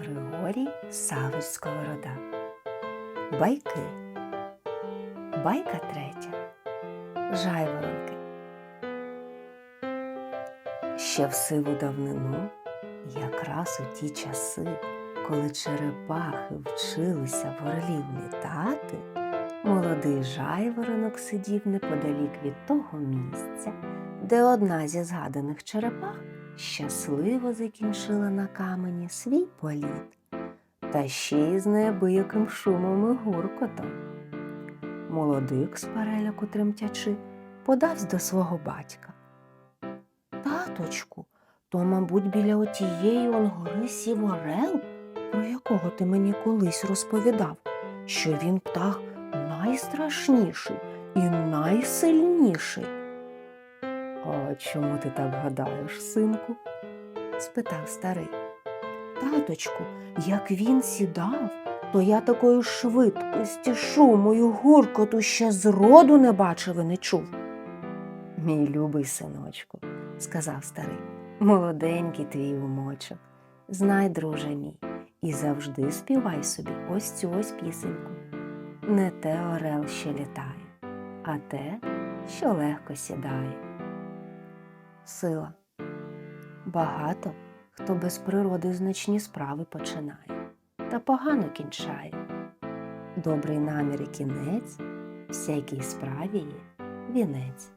Григорій Савич Сковорода. Байки. Байка третя. Жайворонки. Ще в сиву давнину, якраз у ті часи, коли черепахи вчилися в орлів літати, молодий жайворонок сидів неподалік від того місця, де одна зі згаданих черепах щасливо закінчила на камені свій політ, та ще й з неабияким шумом і гуркотом. Молодик з переляку тремтячи подавсь до свого батька. Таточку, то, мабуть, біля отієї он гори сів орел, про якого ти мені колись розповідав, що він птах найстрашніший і найсильніший. А чому ти так гадаєш, синку? спитав старий. Таточку, як він сідав, то я такої швидкості, шуму й гуркоту ще зроду не бачив і не чув. Мій любий синочку, сказав старий, молоденький твій умочок. Знай, друже мій, і завжди співай собі ось цю ось пісеньку. Не те орел, що літає, а те, що легко сідає. Сила. Багато хто без природи значні справи починає, та погано кінчає. Добрий намір і кінець, всякій справі є вінець.